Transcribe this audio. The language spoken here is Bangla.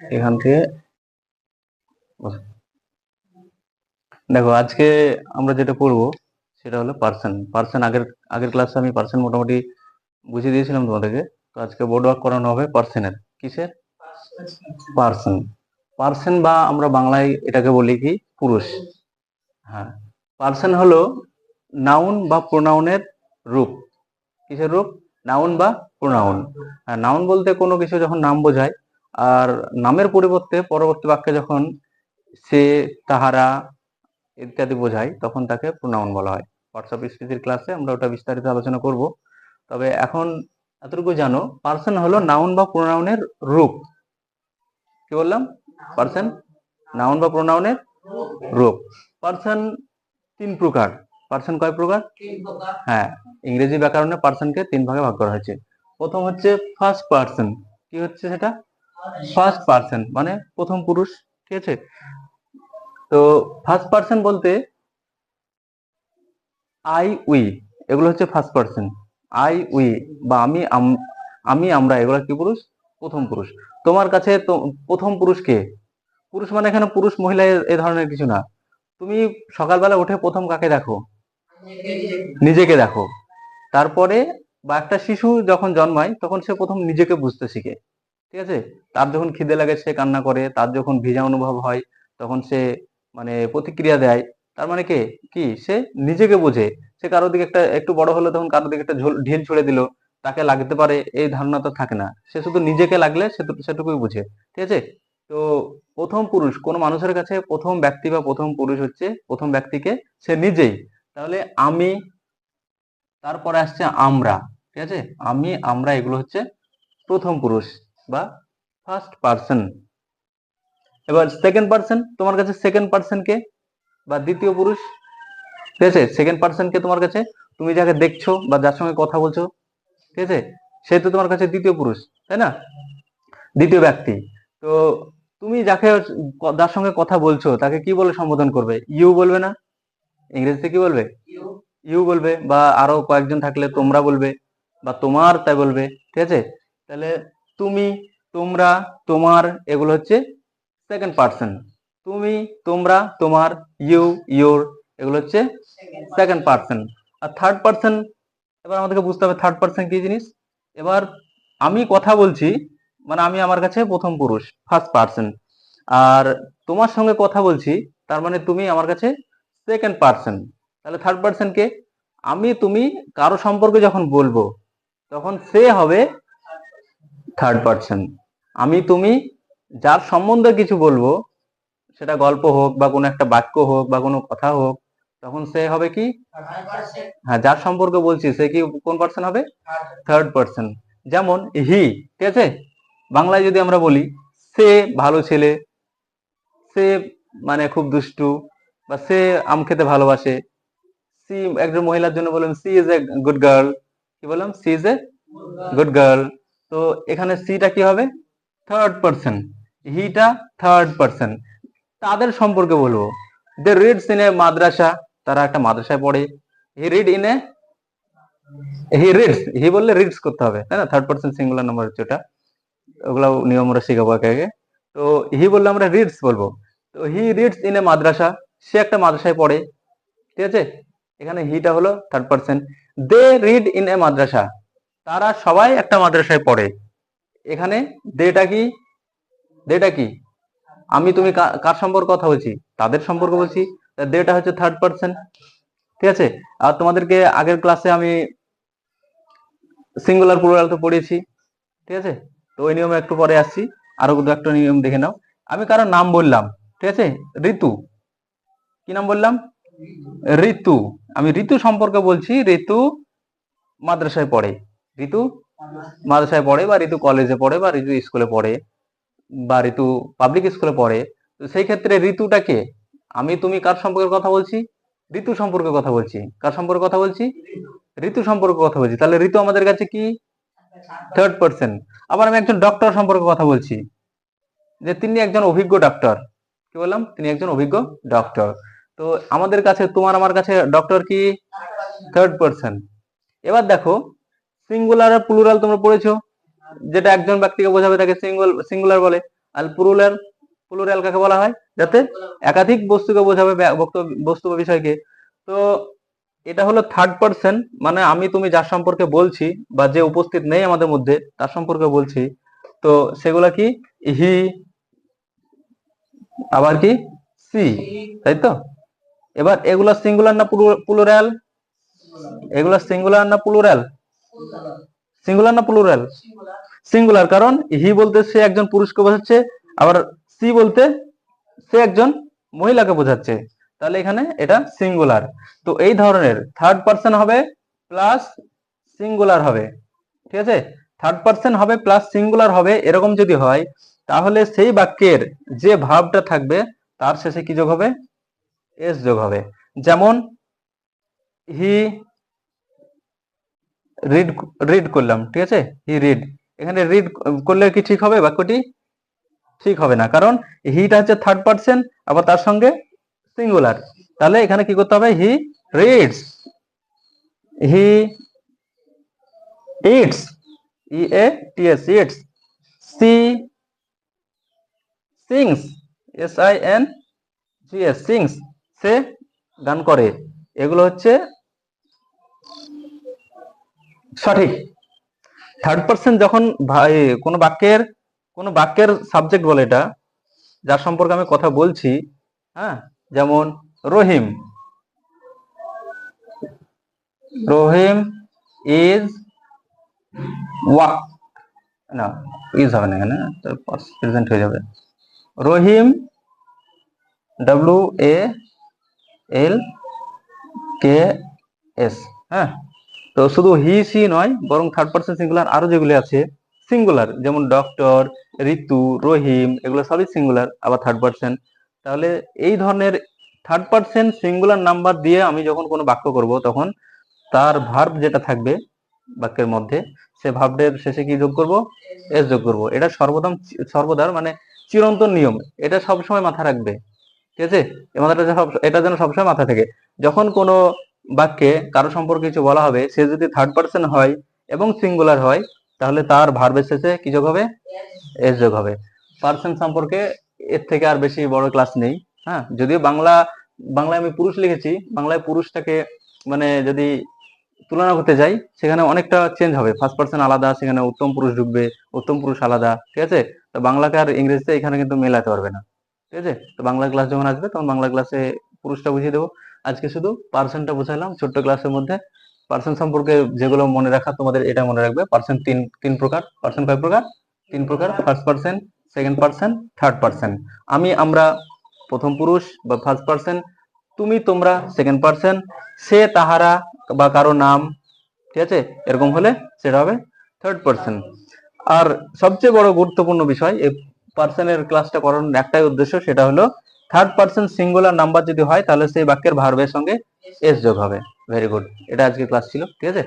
এখান থেকে দেখো, আজকে আমরা যেটা পড়ব সেটা হলো পার্সন পার্সন আগের আগের ক্লাসে আমি পার্সন মোটামুটি বুঝিয়ে দিয়েছিলাম তোমাদেরকে। তো আজকে বোর্ড ওয়ার্ক করানো হবে পার্সনের কিসের? পার্সন পার্সন বা আমরা বাংলায় এটাকে বলি কি? পুরুষ। হ্যাঁ। পার্সন হলো নাউন বা প্রোনাউনের রূপ। কিসের রূপ? নাউন বা প্রোনাউন হ্যাঁ নাউন বলতে কোনো কিছু যখন নাম বোঝায় আর নামের পরিবর্তে পরবর্তী বাক্যে যখন সে, তাহারা ইত্যাদি বোঝায়, তখন তাকে প্রোনাউন বলা হয়। হোয়াটসঅ্যাপ স্পিচের ক্লাসে আমরা ওটা বিস্তারিত আলোচনা করব। তবে এখন এতটুকু জানো পার্সন হলো নাউন বা প্রোনাউনের রূপ। কি বললাম? পার্সন নাউন বা প্রোনাউনের রূপ। পার্সন তিন প্রকার। পার্সন কয় প্রকার? হ্যাঁ ইংরেজি ব্যাকরণে পার্সনকে তিন ভাগে ভাগ করা হয়েছে। প্রথম হচ্ছে ফার্স্ট পার্সন কি হচ্ছে সেটা? ফার্স্ট পার্সন মানে প্রথম পুরুষ, ঠিক আছে? তো ফার্স্ট পার্সন বলতে আই উই এগুলো হচ্ছে ফার্স্ট পার্সন আই উই বা আমি আমি আমরা, এগুলো কি পুরুষ? প্রথম পুরুষ। তোমার কাছে প্রথম পুরুষ কে? পুরুষ মানে এখানে পুরুষ, মহিলা এ ধরনের কিছু না। তুমি সকালবেলা উঠে প্রথম কাকে দেখো? নিজেকে দেখো। তারপরে বা একটা শিশু যখন জন্মায়, তখন সে প্রথম নিজেকে বুঝতে শিখে। ঠিক আছে? তার যখন খিদে লাগে, সে কান্না করে। তার যখন ভিজা অনুভব হয়, তখন সে মানে প্রতিক্রিয়া দেয়। তার মানে কে? কি? সে নিজেকে বোঝে। সে কারোর দিকে একটা, একটু বড় হলে তখন কারোর দিকে একটা ঢিল ছুড়ে দিল। তাকে লাগতে পারে, এই ধারণা তো থাকে না। সে শুধু নিজেকে লাগলে সেটু- সেটুকুই বুঝে। ঠিক আছে? তো প্রথম পুরুষ, কোন মানুষের কাছে প্রথম ব্যক্তি বা প্রথম পুরুষ হচ্ছে, প্রথম ব্যক্তিকে সে নিজেই। তাহলে আমি, তারপরে আসছে আমরা। ঠিক আছে? আমি, আমরা এগুলো হচ্ছে প্রথম পুরুষ। বা ফার্স্ট পার্সন এবার সেকেন্ড পার্সন তোমার কাছে সেকেন্ড পার্সন কে বা দ্বিতীয় পুরুষ? ঠিক আছে সেকেন্ড পার্সন কে তোমার কাছে, তুমি যাকে দেখছ বা যার সঙ্গে কথা বলছো, ঠিক আছে? সে তো তোমার কাছে দ্বিতীয় পুরুষ, তাই না? দ্বিতীয় ব্যক্তি। তো তুমি যাকে যার সঙ্গে কথা বলছো, তাকে কি বলে সম্বোধন করবে? ইউ বলবে না? ইংরেজিতে কি বলবে? ইউ বলবে, বা আরও কয়েকজন থাকলে তোমরা বলবে, বা তোমার তাই বলবে, ঠিক আছে? তাহলে তুমি, তোমরা, তোমার, এগুলো হচ্ছে সেকেন্ড পার্সন তুমি, তোমরা, তোমার ইউ ইউর এগুলো হচ্ছে সেকেন্ড পার্সন আর থার্ড পার্সন এবার আমাদেরকে বুঝতে হবে থার্ড পার্সন কি জিনিস? এবার আমি কথা বলছি মানে আমি আমার কাছে প্রথম পুরুষ ফার্স্ট পার্সন আর তোমার সঙ্গে কথা বলছি, তার মানে তুমি আমার কাছে সেকেন্ড পার্সন তাহলে থার্ড পার্সন কে? আমি, তুমি, কারও সম্পর্কে যখন বলব, তখন সে হবে থার্ড পার্সন আমি, তুমি, যার সম্বন্ধে কিছু বলব, সেটা গল্প হোক বা কোনো একটা বাক্য হোক বা কোনো কথা হোক, তখন সে হবে কি? হ্যাঁ যার সম্পর্কে বলছি, সে কি কোন পার্সন হবে? থার্ড পার্সন যেমন হি ঠিক আছে? বাংলায় যদি আমরা বলি, সে ভালো ছেলে, সে মানে খুব দুষ্টু, বা সে আম খেতে ভালোবাসে, সি একজন মহিলার জন্য বললাম she is a good girl কি বললাম? She is a good girl তো এখানে সিটা কি হবে? থার্ড পার্সন হিটা থার্ড পার্সন তাদের সম্পর্কে বলব। দে রিডস ইন এ মাদ্রাসা, তারা একটা মাদ্রাসায় পড়ে। He read in a he reads he বললে রিডস করতে হবে, তাই না? থার্ড পার্সন সিঙ্গুলার নাম্বার হচ্ছে ওটা। ওগুলো নিয়ম আমরা শিখাবো একে একে। তো হি বললে আমরা রিডস বলব। তো হি রিডস ইন এ মাদ্রাসা, সে একটা মাদ্রাসায় পড়ে। ঠিক আছে? এখানে হিটা হলো third person they read in a madrasa. তারা সবাই একটা মাদ্রাসায় পড়ে। এখানে দেটা কি? দেটা কি? আমি তুমি কার সম্পর্কে কথা বলছি? তাদের সম্পর্কে বলছি। দেটা হচ্ছে থার্ড পার্সন ঠিক আছে? আর তোমাদেরকে আগের ক্লাসে আমি সিঙ্গুলার প্লুরাল তো পড়িয়েছি। ঠিক আছে? তো ওই নিয়মে একটু পরে আসছি। আরও দু একটা নিয়ম দেখে নাও। আমি কারও নাম বললাম। ঠিক আছে? ঋতু। কি নাম বললাম? ঋতু। আমি ঋতু সম্পর্কে বলছি। ঋতু মাদ্রাসায় পড়ে। ঋতু মাদ্রাসায় পড়ে বা ঋতু কলেজে পড়ে বা ঋতু স্কুলে পড়ে বা ঋতু পাবলিক স্কুলে পড়ে, তো সেই ক্ষেত্রে ঋতুটাকে আমি তুমি কার সম্পর্কে কথা বলছি? ঋতু সম্পর্কে কথা বলছি। কার সম্পর্কে কথা বলছি? ঋতু সম্পর্কে কথা বলছি। তাহলে ঋতু আমাদের কাছে কি? থার্ড পার্সন আবার আমি একজন ডক্টর সম্পর্কে কথা বলছি। যে তিনি একজন অভিজ্ঞ ডক্টর কি বললাম? তিনি একজন অভিজ্ঞ ডক্টর তো আমাদের কাছে, তোমার আমার কাছে ডক্টর কি? থার্ড পার্সন এবার দেখো সিঙ্গুলার আর প্লুরাল তোমরা পড়েছো। যেটা একজন ব্যক্তিকে বোঝাবে তাকে সিঙ্গুল সিঙ্গুলার বলে। আর প্লুরাল প্লুরাল কাকে বলা হয়? যাতে একাধিক বস্তুকে বোঝাবে বস্তু বা বিষয়কে। তো এটা হলো থার্ড পার্সন মানে আমি তুমি যার সম্পর্কে বলছি বা যে উপস্থিত নেই আমাদের মধ্যে, তার সম্পর্কে বলছি। তো সেগুলা কি? হি, আবার কি? সি, তাই তো? এবার এগুলা সিঙ্গুলার না প্লুরাল এগুলা সিঙ্গুলার না প্লুরাল সিঙ্গুলার না প্লুরাল সিঙ্গুলার কারণ হি বলতে সে একজন পুরুষকে বোঝাচ্ছে, আবার সি বলতে সে একজন মহিলাকে বোঝাচ্ছে। তাহলে এখানে এটা সিঙ্গুলার তো এই ধরনের থার্ড পার্সন হবে প্লাস সিঙ্গুলার হবে। ঠিক আছে? থার্ড পার্সন হবে প্লাস সিঙ্গুলার হবে, এরকম যদি হয়, তাহলে সেই বাক্যের যে ভাবটা থাকবে, তার শেষে কি যোগ হবে? এস যোগ হবে। যেমন হি রিড রিড করলাম, ঠিক আছে? হি রিড এখানে রিড করলে কি ঠিক হবে? বাক্যটি ঠিক হবে না, কারণ হিটা হচ্ছে থার্ড পার্সন আবার তার সঙ্গে সিঙ্গুলার তাহলে এখানে কি করতে হবে? He reads he eats E A T S eats she sings S I N G S sings সে গান করে। এগুলো হচ্ছে সঠিক। থার্ড পার্সন যখন কোনো বাক্যের কোনো বাক্যের সাবজেক্ট বলে এটা, যার সম্পর্কে আমি কথা বলছি হ্যাঁ যেমন রহিম। রহিম ইজ ওয়া না ইজ হবে না এখানে প্রেজেন্ট হয়ে যাবে। রহিম W A L K S হ্যাঁ। তো শুধু হি সি নয়, বরং থার্ড পার্সন সিঙ্গুলার আরও যেগুলি আছে সিঙ্গুলার যেমন ডক্টর ঋতু, রহিম, এগুলো সবই সিঙ্গুলার আবার থার্ড পার্সন তাহলে এই ধরনের থার্ড পার্সন সিঙ্গুলার নাম্বার দিয়ে আমি যখন কোনো বাক্য করব, তখন তার ভার্ব যেটা থাকবে বাক্যের মধ্যে, সে ভার্বের শেষে কি যোগ করব? এস যোগ করব। এটা সর্বদম সর্বদার মানে চিরন্তন নিয়ম। এটা সবসময় মাথা রাখবে। ঠিক আছে? মাথাটা এটা যেন সবসময় মাথা থাকে। যখন কোনো বাক্যে কারও সম্পর্কে কিছু বলা হবে, সে যদি থার্ড পার্সন হয় এবং সিঙ্গুলার হয়, তাহলে তার ভার্বের শেষে কি যোগ হবে? এস যোগ হবে। পার্সন সম্পর্কে এর থেকে আর বেশি বড় ক্লাস নেই হ্যাঁ? যদিও বাংলা, বাংলায় আমি পুরুষ লিখেছি, বাংলায় পুরুষটাকে মানে যদি তুলনা করতে যাই, সেখানে অনেকটা চেঞ্জ হবে। ফার্স্ট পার্সন আলাদা, সেখানে উত্তম পুরুষ ঢুকবে, উত্তম পুরুষ আলাদা, ঠিক আছে? তো বাংলাকে আর ইংরেজিতে এখানে কিন্তু মেলাতে পারবে না, ঠিক আছে? তো বাংলা ক্লাস যখন আসবে, তখন বাংলা ক্লাসে পুরুষটা বুঝিয়ে দেবো। আজকে শুধু পার্সনটা বুঝাইলাম ছোট্ট ক্লাসের মধ্যে। পার্সন সম্পর্কে যেগুলো মনে রাখা, তোমাদের এটা মনে রাখবে। পার্সন তিন তিন প্রকার। পার্সন কয় প্রকার, তিন প্রকার। First person second person third person আমি, আমরা প্রথম পুরুষ বা ফার্স্ট পার্সন তুমি, তোমরা সেকেন্ড পার্সন সে, তাহারা বা কারও নাম, ঠিক আছে? এরকম হলে সেটা হবে থার্ড পার্সন আর সবচেয়ে বড় গুরুত্বপূর্ণ বিষয়, এই পার্সনের ক্লাসটা করানোর একটাই উদ্দেশ্য, সেটা হলো থার্ড পার্সন সিঙ্গুলার নাম্বার যদি হয়, তাহলে সেই বাক্যের ভার্বের সঙ্গে এস যোগ হবে। ভেরি গুড এটা আজকে ক্লাস ছিল, ঠিক আছে?